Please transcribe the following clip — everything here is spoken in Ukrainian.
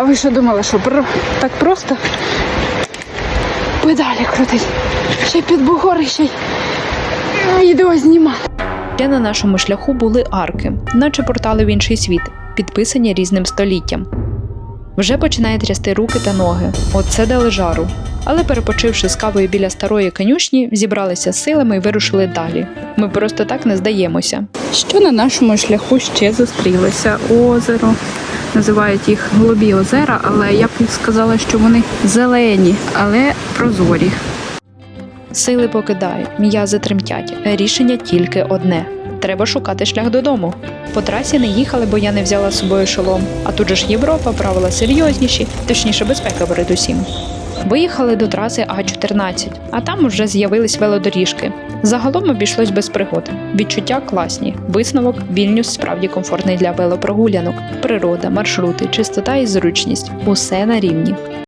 А ви що думали, що про- так просто педалі крутить? Ще й під бугори, ще й відео знімати. Ще на нашому шляху були арки, наче портали в інший світ, підписані різним століттям. Вже починає трясти руки та ноги. Оце дали жару. Але перепочивши з кавою біля старої конюшні, зібралися з силами і вирушили далі. Ми просто так не здаємося. Що на нашому шляху ще зустрілося? Озеро. Називають їх голубі озера, але я б сказала, що вони зелені, але прозорі. Сили покидають, м'язи тремтять. Рішення тільки одне: треба шукати шлях додому. По трасі не їхали, бо я не взяла з собою шолом. А тут же ж Європа, правила серйозніші, точніше, безпека передусім. Виїхали до траси А14, а там вже з'явились велодоріжки. Загалом обійшлось без пригод. Відчуття класні. Висновок Вільнюс справді комфортний для велопрогулянок. Природа, маршрути, чистота і зручність усе на рівні.